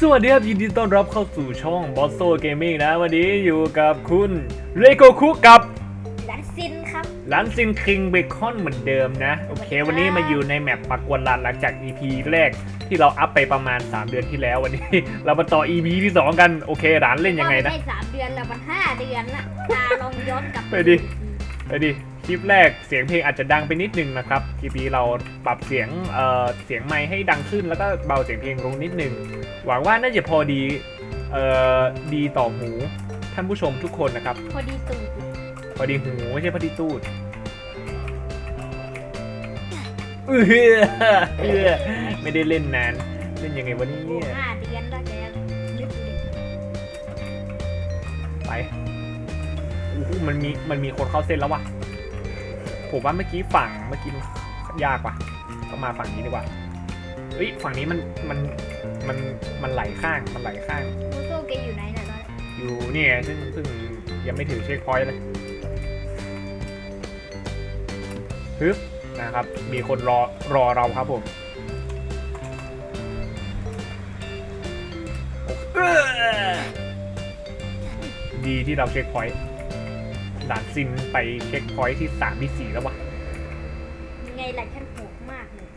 สวัสดีครับยินดีต้อนรับเข้าสู่ช่อง b o s s o Gaming นะ วันนี้อยู่กับคุณเรโกคุกับลันซินครับลันซินคิงเบคอนเหมือนเดิมนะ โอเค วันนี้มาอยู่ในแมปปักกวนลานหลังจาก EP แรกที่เราอัพไปประมาณ 3 เดือนที่แล้ววันนี้ เรามาต่อ EP ที่ 2 กัน โอเคหลานเล่นยังไงนะไม่สามเดือนแล้วมันห้าเดือนละตาลองย้อนกลับไปดิไปดิ คลิปแรกเสียงเพลงอาจจะดังไปนิดนึงนะครับคลิปนี้เราปรับเสียงเอ่อเสียงไมค์ให้ดังขึ้นแล้วก็เบาเสียงเพลงลงนิดนึง หวังว่าน่าจะพอดีเอ่อดีต่อหูท่านผู้ชมทุกคนนะครับ พอดีตูดพอดีหูไม่ใช่พอดีตูดเออเออไม่ได้เล่นนานเล่นยังไงวันนี้เนี่ยห้าเดือนแล้วแกนึกดูดิไปโอ้โหมันมีมันมีคนเข้าเส้นแล้ววะ ผมว่าเมื่อกี้ฝั่งเมื่อกี้มันยากว่ะต้องมาฝั่งนี้ดีกว่าเอ้ยฝั่งนี้มันมันมันมันไหลข้างมันไหลข้างมูโซ่แกอยู่ไหนเนี่ยตอนนี้อยู่เนี่ยซึ่งซึ่งยังไม่ถึงเช็คพอยต์เลยฮึบนะครับ มีคนรอรอเราครับผมเอ้อดีที่เราเช็คพอยต์ ด่านซินไปเช็คพอยต์ที่สามที่สี่แล้ววะยังไงล่ะฉันโหดมากเลย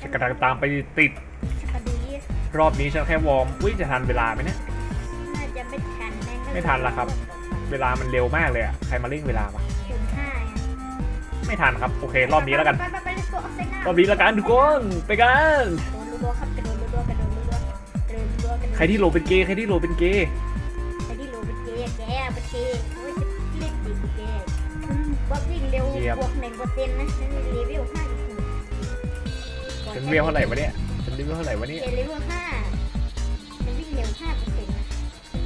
ฉันกำลังตามไปติดชักกระดีรอบนี้ฉันแค่วอร์มอุ้ยจะทันเวลาไหมเนี่ย น่าจะไม่ทันแน่ไม่ทันละครับ เวลามันเร็วมากเลยอะใครมาเร่งเวลาวะคูณห้าไม่ทันครับ โอเค รอบนี้แล้วกัน ไปไปไปไปตัวเอาเส้นหน้ารอบนี้แล้วกันทุกคนไปกันกระโดดรัวๆครับกระโดดรัวๆกระโดดรัวๆกระโดดรัวๆกระโดดใครที่โหลเป็นเกย์ใครที่โหลเป็นเกย์ วิ่งเร็วบวกหนึ่งเปอร์เซ็นต์นะฉันเลเวลห้าจุดหกฉันเรียกเท่าไหร่วะเนี่ย ฉันเรียกเท่าไหร่วะเนี่ยเจเลเวลห้าจะวิ่งเร็วห้าเปอร์เซ็นต์นะ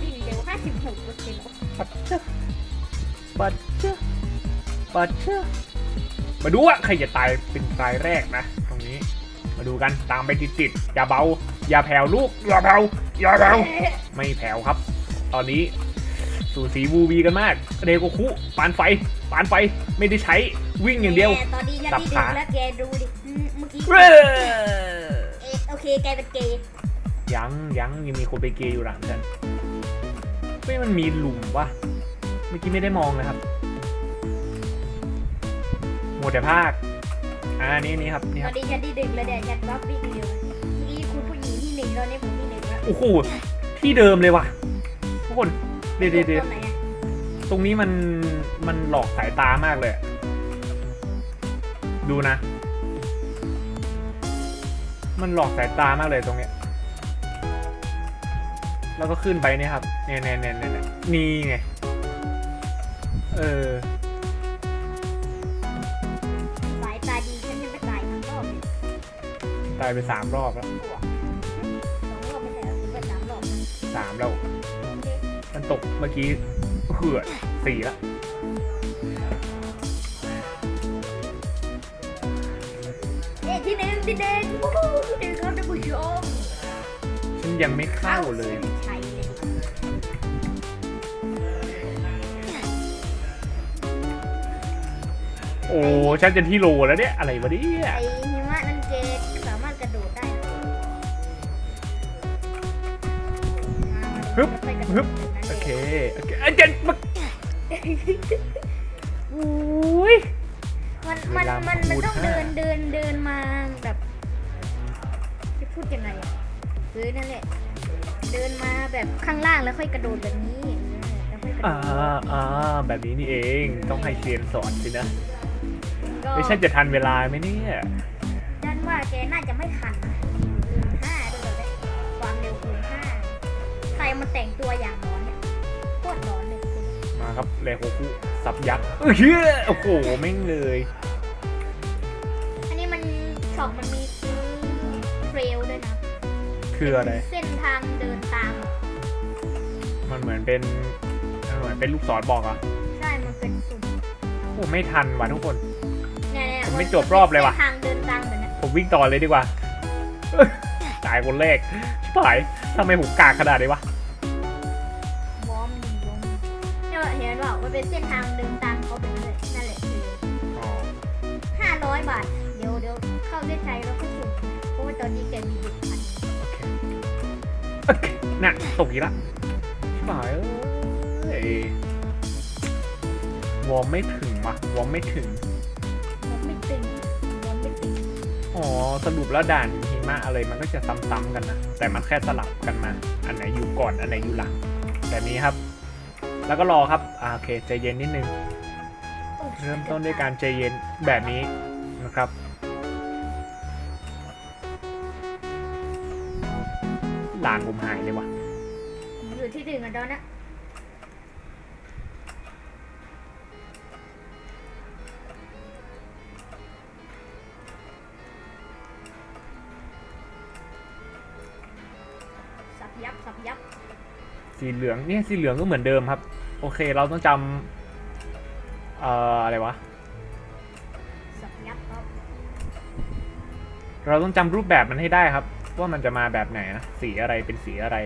วิ่งเร็วห้าสิบหกเปอร์เซ็นต์ปัดเชอะปัดเชอะปัดเชอะมาดูว่าใครจะตายเป็นรายแรกนะ ตรงนี้ มาดูกันตามไปติดๆอย่าเบา อย่าแผ่วลูก อย่าแผ่วอย่าแผ่วไม่แผ่วครับ ตอนนี้ สู่สีวูบีกันมากเรโกคุปานไฟปานไฟไม่ได้ใช้วิ่งอย่างเดียวตอนนี้ยันสับที่ขาดึงแล้วแกดูดิอืมเมื่อกี้เว้ยเอะโอเคแกเป็นเกย์ยังยังยังมีคนไปเกย์อยู่หลังฉันไม่มันมีหลุมวะเมื่อกี้ไม่ได้มองนะครับหมดแต่ภาคอ่านี่นี่ครับนี่ตคอรันบนี้ยันที่ดึงแล้วเดี๋ยวยันว่าวิ่งเร็วเมื่อกี้คุณผู้หญิงที่หนึ่งตอนนี้ผมที่หนึ่งแล้วโอ้โหที่เดิมเลยว่ะทุกคนเดี๋ยวเดี๋ยวเดี๋ยวตอนไหนอะตรงนี้มันมันหลอกสายตามากเลยอะดูนะ มันหลอกสายตามากเลยตรงเนี้ย แล้วก็ขึ้นไปเนี่ยครับเนี่ยเนี่ยเนี่ยเนี่ยเนี่ยนี่ไง เออสายตาดีฉันยังไม่ตายทั้งรอบเลยตายไปสามรอบแล้วสองรอบไม่ใช่เหรอหรือว่าสามรอบสามแล้ว มันตกเมื่อกี้เหือดสี่แล้วเอ๊ะที่หนึ่งที่หนึ่งวู้ฮู้ที่หนึ่งครับท่านผู้ชมฉันยังไม่เข้าเลย ใช่เลยโอ้ฉันจะที่โลแล้วเนี่ย อะไรวะเนี่ยไอ้หิมะนั่นเกสามารถกระโดดได้นะมาฮึบมาดูฮึบนั่นโอเง เคโอเคอาจารย์มาโอ้ยมันมันเวลามันมันคูณต้องห้าเดินเดินเดินมาแบบจะพูดยังไงอะเออนั่นแหละเดินมาแบบข้างล่างแล้วค่อยกระโดดแบบนี้เออแล้วค่อยกระโดอ่าดอ่าแบบนี้นี่เองต้องให้เซียนสอนสินะก็ไม่ใช่จะทันเวลาไหมเนี่ยด้านว่าแกน่าจะไม่ทันนะคูณห้าด้วยเลยความเร็วคูณห้าใครมันแต่งตัวอย่างร้อน เนี่ยโคตรร้อนเลยคุณมาครับแรโคคุสับยักษ์เอ้ยเหี้ยโอ้โหแม่งเลย อันนี้มันช็อปมันมีซื้อเทรลด้วยนะคืออะไร เส้นทางเดินตาม มันเหมือนเป็นมันเหมือนเป็นลูกศรบอกเหรอะใช่ มันเป็นสุ่มโอ้ไม่ทันว่ะทุกคนเนี่ยเนี่ยผมไม่จบรอบเลยว่ะส้นทางเดินตามแบบเนี้ยผมวิ่งต่อเลยดีกว่า ตายคนแรกชิบหายทำไมผมกากขนาดนี้วะ เป็นเส้นทางเดินตามเขาแบบนั้นเลยนั่นแหละคืออ๋อห้าร้อยบาท เดี๋ยวเดี๋ยวเข้าเส้นชัยแล้วก็สุ่มเพราะว่าตอนนี้แกมีอยู่น่ะตกอีกละชิบหายเอ้ยวอร์มไม่ถึงว่ะวอร์มไม่ถึง มันไม่ตึงมันไม่ตึงอ๋อสรุปแล้วด่านหิมะอะไรมันก็จะซ้ำๆกันนะ แต่มันแค่สลับกันมา อันไหนอยู่ก่อนอันไหนอยู่หลังแบบนี้ครับ แล้วก็รอครับอ่าโอเคใจเย็นนิดนึงโอ้เริ่มต้นด้วยการใจเย็นแบบนี้นะครับลานผมหายเลยว่ะผมอยู่ที่หนึ่งอะตอนนะสับยับสับยับสีเหลืองเนี่ยสีเหลืองก็เหมือนเดิมครับ โอเค เราต้องจำเอ่ออะไรวะ สับยับครับเราต้องจำรูปแบบมันให้ได้ครับ ว่ามันจะมาแบบไหนนะ สีอะไรเป็นสีอะไร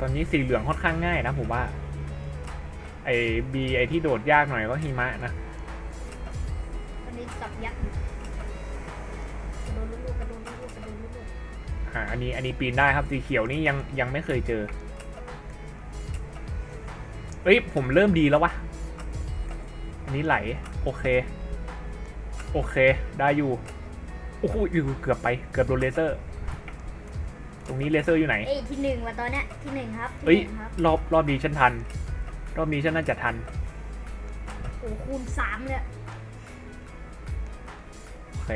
ตอนนี้สีเหลืองค่อนข้างง่ายนะผมว่า ไอ้บีไอที่โดดยากหน่อยก็หิมะนะตอนนี้สับยับอยู่กระโดดลูกๆกระโดดลูกๆกระโดดลูกอ่าอันนี้อันนี้ปีนได้ครับสีเขียวนี่ยังยังไม่เคยเจอ เอ้ย ผมเริ่มดีแล้ววะอันนี้ไหล โอเค โอเค ได้อยู่ โอ้โหอยู่เกือบไป เกือบโดนเลเซอร์ ตรงนี้เลเซอร์อยู่ไหนๆเอ้ยที่หนึ่งว่ะตอนเนี้ยที่หนึ่งครับที่เอ้ย หนึ่งครับรอบรอบนี้ฉันทัน รอบนี้ฉันน่าจะทัน โอ้คูณสามเลยโอเค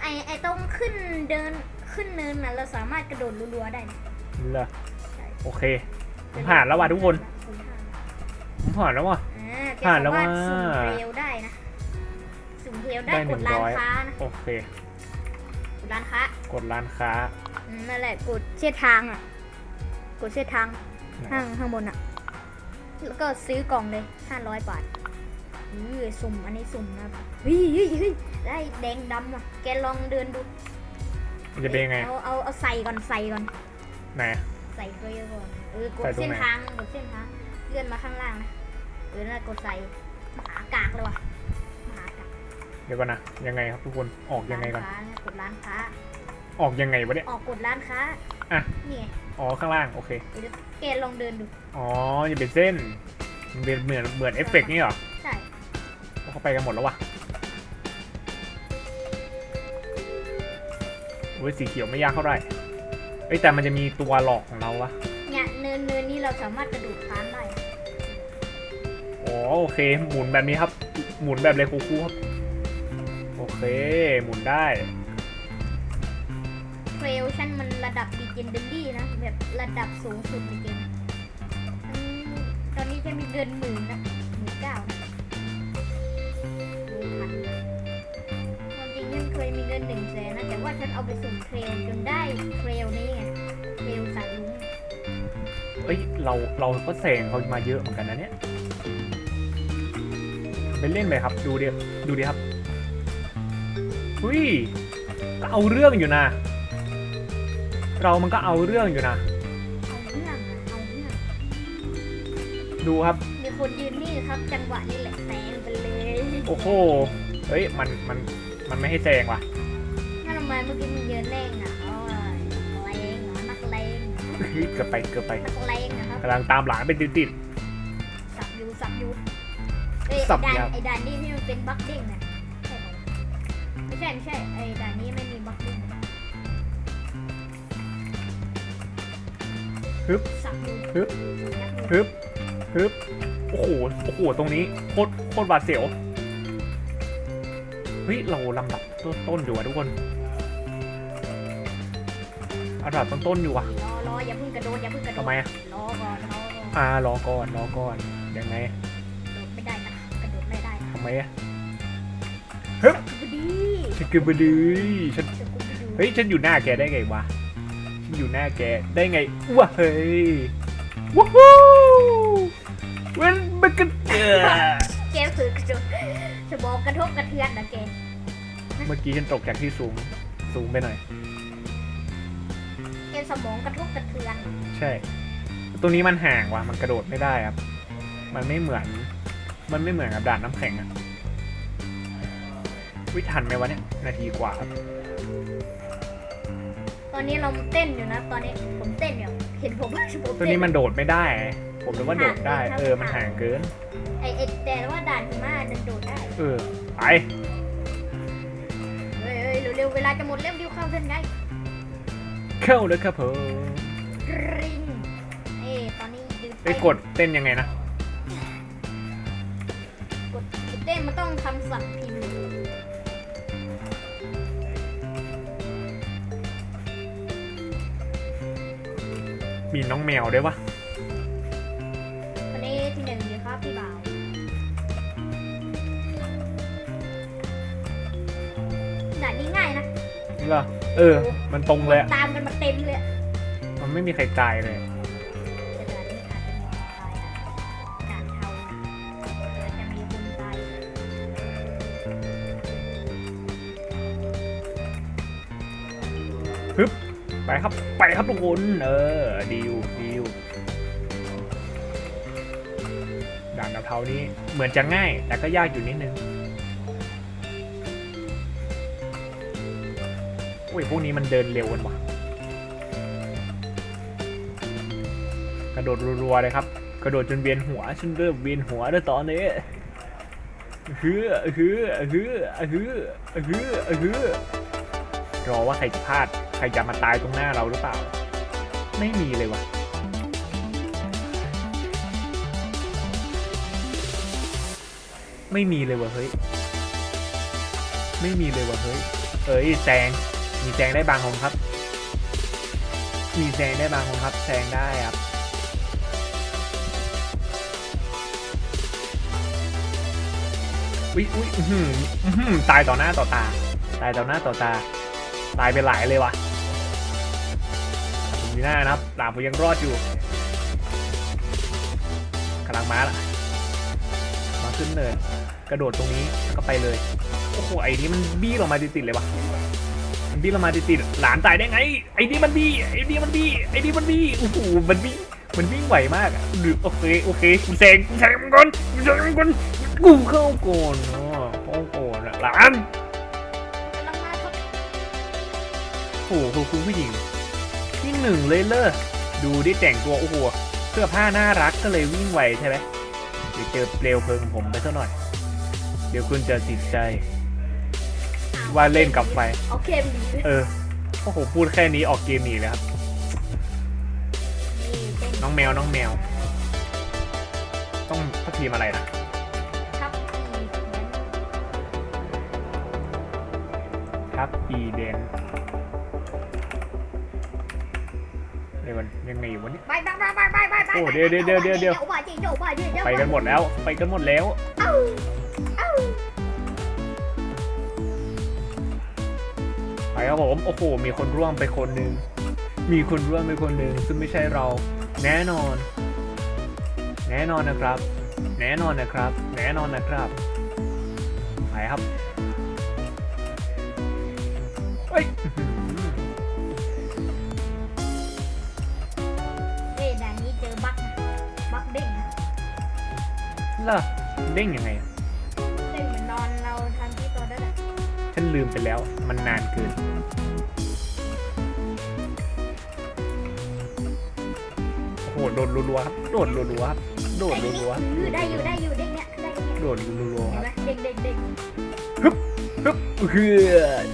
ไอไอตรงขึ้นเดินขึ้นเนินน่ะเราสามารถกระโดดรัวๆได้นะ เหรอใช่โอเค ผมผ่านแล้วว่ะทุกคน ผมผ่านผมผ่านแล้วว่ะ อ่าแกผ่านแล้วสามารถว่ะสุ่มเทรลได้นะสุ่มเทรลได้ได้กดร้าน100ค้านะโอเค กดร้านค้ากดร้านค้าอืมนั่นแหละกดเชื่อทางอะกดเชื่อทางข้างข้างบนอะ แล้วก็ซื้อกล่องเลยห้าร้อยบาทเออสุ่มอันนี้สุ่มนะครับเฮ้ยเฮ้ยเฮ้ยได้แดงดำอะแกลองเดินดูมันจะเป็นยังไงเอาเอาเอาใส่ก่อนใส่ก่อน ไหน ใส่เกลียวก่อนเออกดใส่ตรงเส้นไหนทางกดเส้นทางเลื่อนมาข้างล่างนะเออน่ากดใส่มหากากเลยว่ะมหากากเดี๋ยวก่อนนะยังไงครับทุกคนออกยังไงก่อนร้านค้านะกดร้านค้า ออกยังไงวะเนี่ย ออกกดร้านค้าอะ นี่ไงอ๋อข้างล่างโอเคเดี๋ยวแกลองเดินดู อ๋อจะเป็นเส้นมันเป็นเหมือนเหมือนเอฟเฟกต์นี่เหรอใช่ เขาไปกันหมดแล้ววะโอ้ยสีเขียวไม่ยากเท่าไหร่เอ้ยแต่มันจะมีตัวหลอกของเราวะเนี่ยเนินเนินนี่เราสามารถกระโดดค้านได้อ๋อ โอเค หมุนแบบนี้ครับ หมุนแบบเลยคูคูครับ โอเค หมุนได้เทรลชั่นมันระดับ legendary นะ แบบระดับสูงสุดในเกมอืมตอนนี้จะมีเดือนหมื่นนะหมื่นเก้านะหมื่นพันความจริงฉันเคยมีเงินหนึ่งแสนนะ แต่ว่าฉันเอาไปสุ่มเทรลจนได้เทรลนี้ไงเทรลสายลุงเอ้ย เราเราก็แซงเขามาเยอะเหมือนกันนะเนี่ย ไปเล่นไปครับ ดูดิดูดิครับหุยก็เอาเรื่องอยู่นะ เรามันก็เอาเรื่องอยู่นะ เอาเรื่องอะเอาเรื่อง ดูครับ มีคนยืนนี่ครับ จังหวะนี้แหละแซงไปเลยโอ้โหเฮ้ยมันมันมันไม่ให้แซงว่ะถ้าทำไมเมื่อกี้มึงยืนเร่งอะโอ้ยเลงเหรอนักเลงเฮ้ยเกือบไปเกือบไปนักเลงนะครับกำลังตามหลังเป็นติดติดสับอยูสับอยู เอ้ยสัไอ้บด่านยับไอ้ด่านนี้ที่มันเป็นบัคเด้งนะใช่ไหมไม่ใช่ไม่ใช่ไอ้ด่านนี้ไม่มีบัคเด้งนะฮึบสับอยูฮึบยับอยูฮึบฮึบโอ้โหโอ้โหตรงนี้โคตรโคตรบาดเสียวเฮ้ยเราลำดับต้นๆอยู่อะทุกคนอันดับต้นๆอยู่อะรอรออย่าเพิ่งกระโดดอย่าเพิ่งกระโดดทำไมอะรอก่อนรอก่อนอ่ารอก่อนรอก่อนยังไง ไม่ได้นะทำไมอะสกูดีฉันกึบดื้อฉันสกูดีดูเฮ้ยฉันอยู่หน้าแกได้ไงวะฉันอยู่หน้าแกได้ไงวะเฮ้ยว้าวเว้นมันกันเออแกคือกระโดดสมองกระทบกระเทือนนะแกเมื่อกี้ฉันตกจากที่สูงสูงไปหน่อยแกสมองกระทบกระเทือน ใช่ตรงนี้มันห่างว่ะมันกระโดดไม่ได้ครับ มันไม่เหมือน มันไม่เหมือนกับด่านน้ำแข็งอะวิทันไหมวะเนี่ย นาทีกว่าครับตอนนี้เราเต้นอยู่นะ ตอนนี้ผมเต้นอยู่เห็นผมผมตัวเต้นี้มันโดดไม่ได้ ผมนึกว่าโดดได้ เออ มันห่างเกิน ไอไอแต่ว่าด่านหิมะจะโดดได้ เออ ไป เฮ้ยเฮ้ยเร็วๆเวลาจะหมดเร็วรีบเข้าเส้นได้เข้าแล้วครับผมริงเอ้ตอนนี้ยืนไปกดเต้นยังไงนะ มันต้องคำสั่งพิมพ์มีน้องแมวด้วยวะวันนี้ที่หนึ่งดีครับพี่บ่าวด่านนี้ง่ายนะเหรอเออ มันตรงเลยอะตามกันมาเต็มเลย มันไม่มีใครตายเลย ไปครับไปครับทุกคนเออดีวดีวด่านดับเทานี้เหมือนจะง่าย แต่ก็ยากอยู่นิดนึงโอ้ยพวกนี้มันเดินเร็วกันวะกระโดดรัวๆเลยครับ กระโดดจนเวียนหัวฉันเริ่มเวียนหัวแล้วตอนนี้ฮือฮือฮือฮือฮือฮือรอว่าใครจะพลาด รจะมาตายตรงหน้าเราหรือเปล่า ไม่มีเลยวะไม่มีเลยวะเฮ้ยไม่มีเลยวะเฮ้ยเอ้ยแซงมีแซงได้บางคนครับ มีแซงได้บางคนครับแซงได้ครับอุ๊ยอุ๊ยอือหืออือหือตายต่อหน้าต่อตา ตายต่อหน้าต่อตา ตายไปหลายเลยวะ หน้านะครับดาบผมยังรอดอยู่กำลังมาละมาขึ้นเนินกระโดดตรงนี้แล้วก็ไปเลยโอ้โหไอ้นี่มันบี้ลงมาติดๆเลยวะมันบี้ลงมาติดๆหลานตายได้ไง ไอ้นี่มันบี้ไอ้นี่มันบี้ไอ้นี่มันบี้โอ้โหมันบี้มันวิ่งไหวมากอะหรือโอเคโอเคกูแซงกูแซงมันก่อนกูแซงมันก่อนกูเข้าก่อนเนาะเข้าก่อนอะหลานกำลังมาครับโอ้โหคุณผู้หญิง ที่หนึ่งเลยเลอดูได้แต่งตัวโอ้โหเสื้อผ้าน่ารักก็เลยวิ่งไวใช่ไหมเดี๋ยวเจอเปลวเพลิงผมไปซะหน่อย เดี๋ยวคุณจะติดใจ ว่าเล่นกับไฟเอาเกมดีเลยเออโอ้โหพูดแค่นี้ออกเกมหนีเลยครับ นี่เป็นน้องแมวน้องแมว ต้องพักทีมอะไรนะครับอีกนั้นครับอีเดน มันยังไงอยู่วะเนี่ยไปไปไปไปไปไปไปโอ้เดี๋ยวเดี๋ยวเดี๋ยวเดี๋ยวเดี๋ยว ไปเดี๋ยวไปเดี๋ยวเดี๋ยวไปกันหมดแล้ว ไปกันหมดแล้วเอ้าเอ้าไปครับผม โอ้โห มีคนร่วมไปคนหนึ่ง มีคนร่วมไปคนหนึ่งซึ่งไม่ใช่เรา แน่นอน แน่นอนนะครับ แน่นอนนะครับ แน่นอนนะครับ ไปครับเฮ้ย เหรอเด้งยังไงอะเด้งเหมือนนอนเราทำที่ตัวนั่นแหละฉันลืมไปแล้ว มันนานเกิน โอ้โหโดดรัวๆครับ โดดรัวๆครับ โดดรัวๆครับอือได้อยู่ได้อยู่เด้งเนี้ยได้อยู่เนี่ยโดดรัวๆเห็คนรับไหมเด้งเด้งเด้งฮึบเพื่อน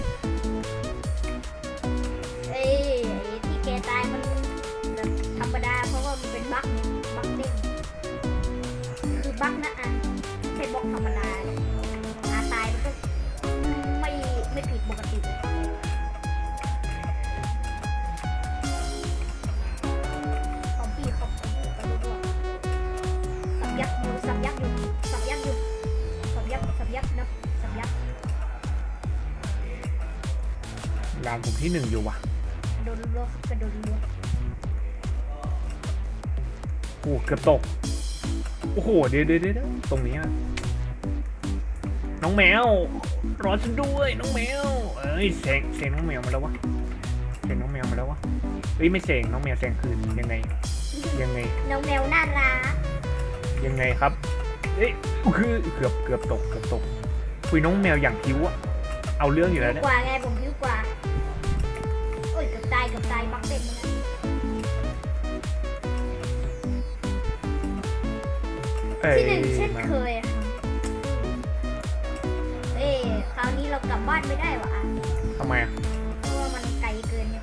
เดี๋ยวเดี๋ยวเดี๋ยวตรงนี้อะน้องแมวรอฉันด้วยน้องแมว เอ้ยเสียงเสียงน้องแมวมาแล้ววะเสียงน้องแมวมาแล้ววะเอ้ยไม่เสียงน้องแมวเสียงคืนยังไง ยังไง น้องแมวน่ารักยังไงครับ เอ้ยคือเกือบเกือบตกเกือบตกคุยน้องแมวอย่างผิวอะเอาเรื่องอยู่แล้วเนี่ย กว่าไงผมผิวกว่า เอ้ยที่หนึ่งเช่นมาเคยอะค่ะเอ้ยคราวนี้เรากลับบ้านไม่ได้ว่ะอะทำไมอะเพราะว่ามันไกลเกินเนี่ย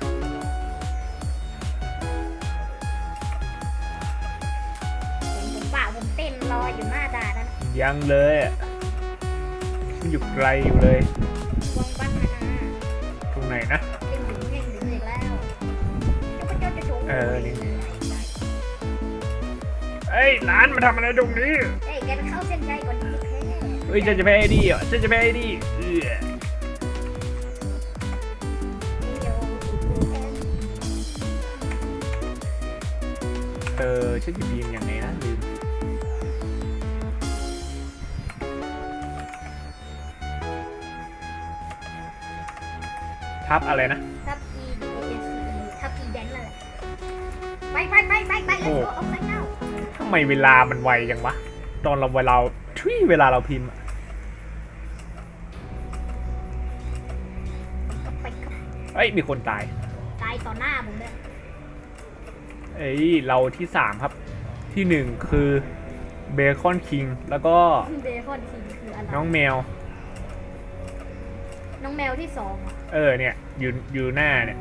เห็นผมป่าผมเต้นรออยู่หน้าด่านนั้นยังเลยอะมันอยู่ไกลอยู่เลยวงบ้านมานะตรงไหนนะ เต้นถึงเง่งถึงอีกแล้วแล้วก็เจ้าจะโชว์เออนี่ เอ้ยร้านมาทำอะไรตรงนี้เอ้ยแกเข้าเส้นชัยก่อนที่จะแพ้เฮ้ยจะจะแพ้ไอ้ดีเหรอจะจะแพ้ไอ้ดีเออเดี๋ยวเออฉันจะบีมยังไงนะลืมทับอะไรนะำไมเวลามันไวจังวะ ตอนเราเวลาทุยเวลาเราพิมพ์อะไปครับเอ้ยมีคนตาย ตายต่อหน้าผมเลยเอ้ยเราที่สามครับ ที่หนึ่งคือเบคอนคิงแล้วก็เบคอนคิงคืออะไรน้องแมว น้องแมวที่สองอะเออเนี่ยอยู่อยู่หน้าเนี่ย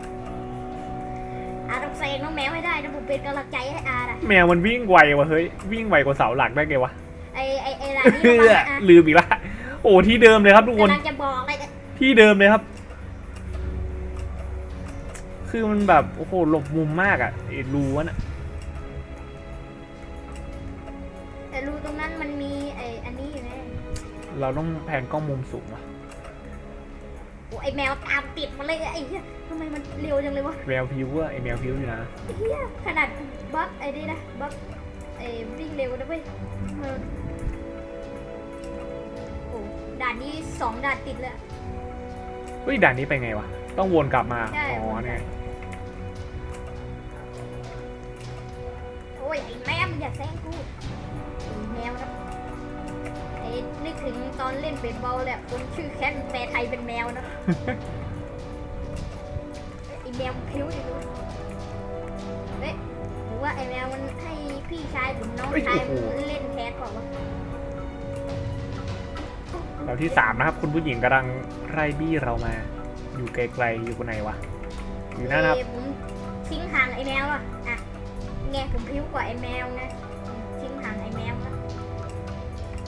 อาต้องเซงน้องแมวให้ได้นะผมเป็นกำลังใจให้อาร์อะแมวมันวิ่งไววะเฮ้ยวิ่งไวกว่าเสาหลักได้ไงวะไอไอไอร้านนี้เฮ้ระวังยนะอาลืมอีกละโอ้ที่เดิมเลยครับทุกคนกำลังจะบอกเลยนะที่เดิมเลยครับ คือมันแบบโอ้โหหลบมุมมากอะไอ้รูวะน่ะแต่รูตรงนั้นมันมีไออันนี้อยู่ไงเราต้องแพนกล้องมุมสูงวะ โอ้ไอแมวตามติดมาเลยไอ้เหี้ยทำไมมันเร็วจังเลยวะแมวพิวอะไอแมวพิวอยู่นะไอ้เหี้ยขนาดบัฟไอ้นี่นะบัฟไอ้วิ่งเร็วนะเว้ยมันโอ้ด่านนี้สองด่านติดเลยอะเฮ้ยด่านนี้ไปไงวะ ต้องวนกลับมาใช่ อ๋อเนี่ยโอ้ยไอ้แมวมึงอย่าแซงกู นึกถึงตอนเล่นเบสบอลเลยอะคนชื่อแคทแปลไทยเป็นแมวนะไอ้แมวมันคิ้วอยู่ด้วยเฮ้ยหรือว่าไอ้แมวมันให้พี่ชายหรือน้องชายมันเล่นแคทเปล่าวะเราที่สามนะครับ คุณผู้หญิงกำลังไล่บี้เรามา อยู่ไกลๆอยู่คนไหนวะ อยู่หน้านะครับเอ้ยผมทิ้งห่างไอ้แมวอะอะไงผมพิ้วกว่าไอ้แมวนะทิ้งห่างไอ้แมวนะ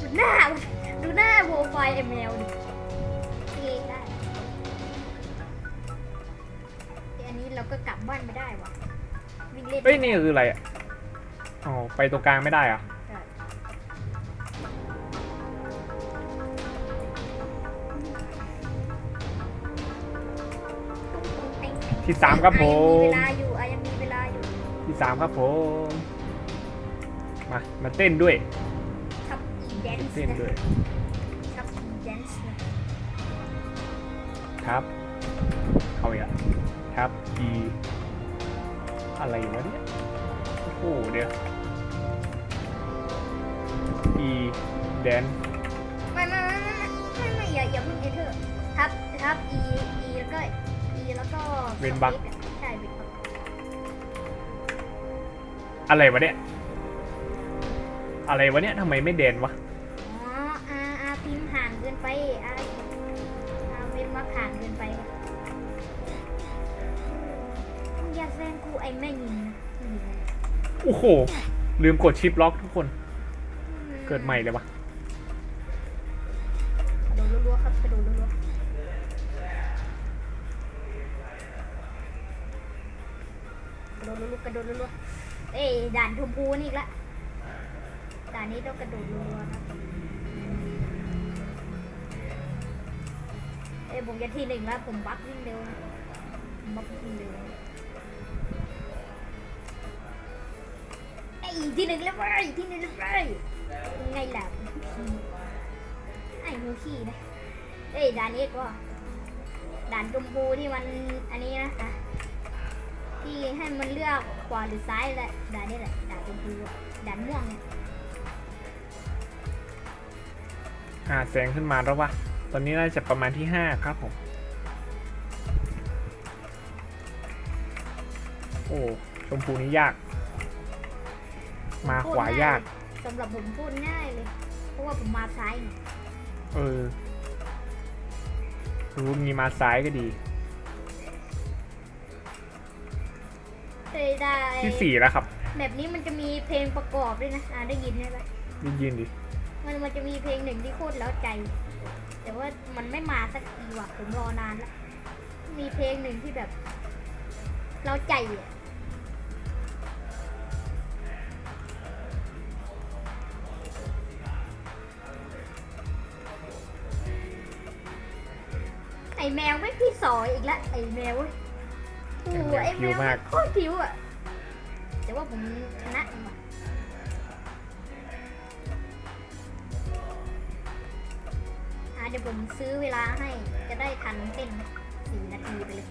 ดูหน้า ดูหน้าโปรไฟล์ไอ้แมวดิเท่ได้แต่อันนี้เราก็กลับบ้านไม่ได้ว่ะวิ่งเล่นเฮ้ยนี่คืออะไรอะอ๋อไปตรงกลางไม่ได้เหรอะใช่ตุ้งตุ้งเต้งเต้งที่สามครับผอะยังมีม เวลาอยู่อะยังมีเวลาอยู่ที่สามครับผม มา มาเต้นด้วยทับอีแดนซ์ เต้นนะด้วยทับอีแดนซ์นะครับเอาอีกแล้วครับ E อะไรวะเนี่ยโอ้โหเดี๋ยว E แดนไม่ไม่ไม่ไม่ไม่ไม่อย่าอย่าเพิ่งเอเธอร์ทับทับ e e แล้วก็ e แล้วก็เว้นวรรคสปซอะใช่เว้นวรรคอะไรวะเนี่ยอะไรวะเนี่ยทำไมไม่แดนวะ ห่างเกินไปมึงอย่าแซงกูไอ้แม่ยิงนะไม่ยิงนะโอ้โห ลืมกดชิปล็อกทุกคน เกิดใหม่เลยวะกระโดดรัวๆครับกระโดดรัวๆกระโดดรัวๆกระโดดรัวๆเอ้ยด่านชมพูนี่อีกละด่านนี้ต้องกระโดดรัวๆนะ เอ้ยผมจะที่หนึ่งแล้วผมบักวิ่งเร็วนะบักวิ่งเร็วไอ้ที่หนึ่งแล้วเว้ยที่หนึ่งแล้วเว้ยไงล่ะไอ้มูขี้นะเอ้ยด่านนี้ก็ด่านชมพูที่มันอันนี้นะอะที่ให้มันเลือกขวาหรือซ้ายแหละด่านนี้แหละด่านชมพูอะด่านม่วงเนี่ยอ่าแซงขึ้นมาแล้ววะ ตอนนี้น่าจะประมาณที่ห้าครับผม โอ้ ชมพูนี้ยาก มาขวายากสำหรับผมพูดง่ายเลย เพราะว่าผมมาซ้ายไงเออ รู้มีมาซ้ายก็ดีเคยได้ที่สี่แล้วครับ แบบนี้มันจะมีเพลงประกอบด้วยนะอ่าได้ยินใช่ไหมได้ยินดิ มันมันจะมีเพลงหนึ่งที่โคตรแล้วใจ แต่ว่ามันไม่มาสักทีว่ะผมรอนานแล้วมีเพลงหนึ่งที่แบบ เราใจอะไอแมวไม่พี่สอยอีกแล้วไอแมวเว้ยโอ้โหไอแมวมันโคตรผิวอะแต่ว่าผมชนะมันว่ะ เดี๋ยวผมซื้อเวลาให้จะได้ทันเต้นสี่นาทีไปเลย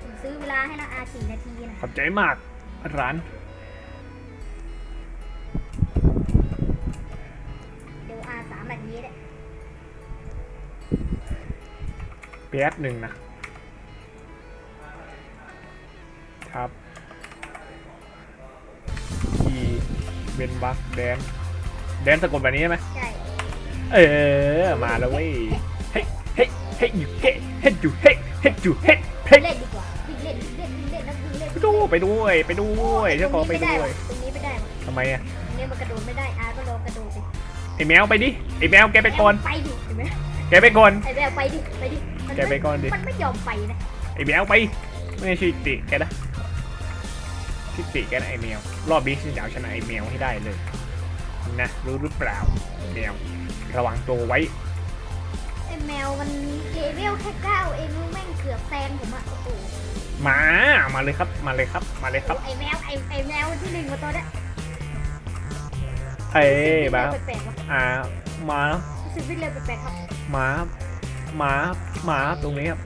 ผมซื้อเวลาให้นะอาสี่นาทีนะขอบใจมากร้าน เดี๋ยวอาสามนาทีได้แป๊บหนึ่งนะ ครับ E เวนวักแดน แดนสะกดแบบนี้ใช่ไหม ใช่ เออ มาแล้วเว้ย เฮ้ยเฮ้ยเฮ้ยอยู่เฮ้ยเฮ้ยอยู่เฮ้ยเฮ้ยอยู่เฮ้ยเฮ้ยเล่นดีกว่าวิ่งเล่นวิ่งเล่นวิ่งเล่นแล้ววิ่งเล่นไปดูไปด้วยไปด้วยเจ้าของไปตรงนี้ด้วยตรงนี้ไม่ได้ว่ะทำไมอะตรงนี้มันกระโดดไม่ได้อาก็ลองกระโดดดิไอแมวไปดิไอแมวแกไปก่อนไปดิเห็นไหมแกไปก่อนไอแมวไปดิไปดิมัแกไปก่อนดิมันไม่ยอมไปนะไอแมวไปไม่ใช่ชื่อติแกนะชื่อติแกนะไอแมวรอบนี้ฉันจะเอาชนะไอแมวให้ได้เลยนะรู้หรือเปล่าไอ้แมว ระวังตัวไว้ไอแมวมันเลเวลแค่เก้าเองแม่งเกือบแซงผมอะโอ้โหมามาเลยครับมาเลยครับมาเลยครับไอแมวไอไอแมวที่หนึ่งมาตัวเนี้ยเอ้ยมารู้สึกวิ่งเร็วแปลกๆวะอ่ามารู้สึกวิ่งเร็วแปลกๆครับมามามาตรงนี้ครับ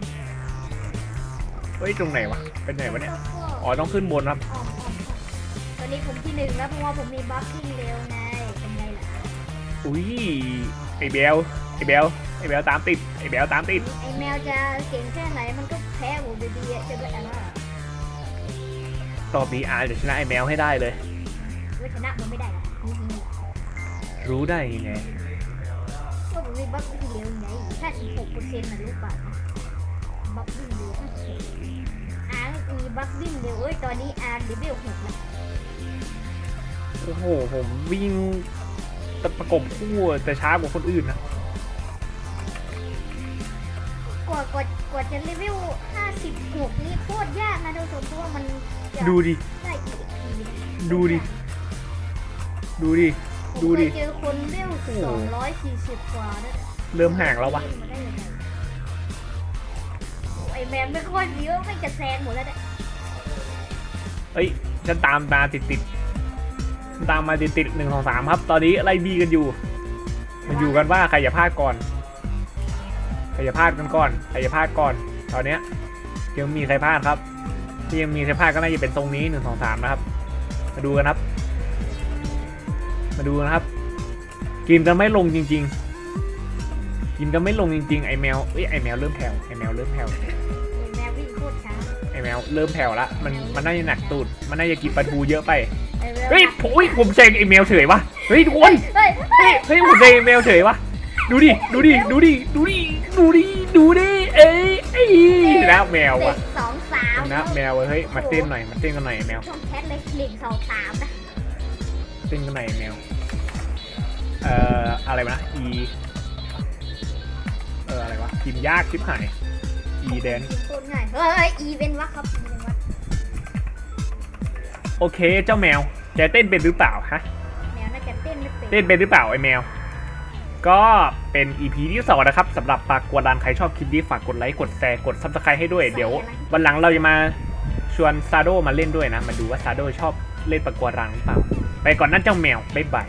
เฮ้ยตรงไหนวะเป็นไหนวะเนี่ยอ๋อต้องขึ้นบนครับ อ๋ออ๋ออ๋อตอนนี้ผมที่หนึ่งแล้วเพราะว่าผมมีบัฟวิ่งเร็วไงเป็นไงล่ะ อุ้ยไอเบลไอเบลไอเบลตามติดไอเบลตามติดไอแมวจะเก่งแค่ไหนมันก็แพ้ผมอยู่ดีอะจะเป็นอะไรตอบนี้อาจจะชนะไอแมวให้ได้เลยว่าชนะมันไม่ได้หรอกจริงๆรู้ได้ยังไงว่าผมมีบัฟวิ่งเร็วไงแค่สิบหกเปอร์เซ็นต์นะรู้เปล่าบัฟวิ่งเร็วอาร์มีบัฟวิ่งเร็วเอ้ยตอนนี้อาร์เลเวลหกแล้วโอ้โหผมวิ่ง ประกบคู่แต่ช้ากว่าคนอื่นนะกว่ากว่ากว่าจะเลเวลห้าสิบหกนี่โคตรยากนะท่านผู้ชมเพราะว่ามันจะดูดิ ได้อีกทีนะดูดิ ดูดิ ผมดูดิเคยเจอคนเวลโอ้โหสองร้อยสี่สิบกว่าด้วยเริ่มห่างแล้ววะมาได้ยังไงโอ้ไอแมนไม่ค่อยเยอะไม่จะแซงหมดแล้วเนี่ยเอ้ย ฉันตามมาติดติดๆ ตามมาติดติดหนึ่งสองสามครับ ตอนนี้ไล่บีกันอยู่มันอยู่กันว่าใครอย่าพลาดก่อนใครอย่าพลาดกันก่อนใครอย่าพลาดก่อน ตอนเนี้ยยังมีใครพลาดครับที่ยังมีใครพลาดก็น่าจะเป็นทรงนี้หนึ่งสองสามนะครับ มาดูกันครับ มาดูนะครับ กินกันไม่ลงจริง ๆ กินกันไม่ลงจริง ๆ ไอแมวเอ้ยไอแมวเริ่มแผ่วไอแมวเริ่มแผ่วไอแมววิ่งโคตรช้าไอแมวเริ่มแผ่วละมันมันน่าจะหนักตูดมันน่าจะกินปลาทูเยอะไปไอแมว เฮ้ยผมอุ๊ยผมเซงไอแมวเฉยวะเฮ้ยทุกคนเฮ้ยเฮ้ยเฮ้ยผมเซงไอแมวเฉยวะดูดิดูดิดูดิดูดิดูดิดูดิเอ้ยเอ้ยแล้วแมวเด็ว่ะกสองสามนะแมวเว้ยเฮ้ยมาเต้นหน่อยมาเต้นกันหน่อยไอ้แมวช่องแคทเลยหนึ่งสองสามนะเต้นกันหน่อยไอ้แมวเอ่ออะไรวะนะ E เอออะไรวะพิมพ์ยากชิบหาย E แดนโคตรง่ายเฮ้ยอีเวนต์วะครับอีเวนต์วะโอเคเจ้าแมว แกเต้นเป็นหรือเปล่าฮะแมวน่าจะเต้นไม่เป็นเต้นเป็นหรือเปล่าไอแมว ก็เป็น EP ที่สองนะครับสำหรับปากกวดันใครชอบคลิปนี้ฝากกดไลค์กดแชร์กด subscribe ให้ด้วยเดี๋ยว วันหลังเราจะมาชวนซาโดมาเล่นด้วยนะ มาดูว่าซาโดชอบเล่นปากกวดันหรือเปล่า ไปก่อนนั่นเจ้าแมวบ๊ายบาย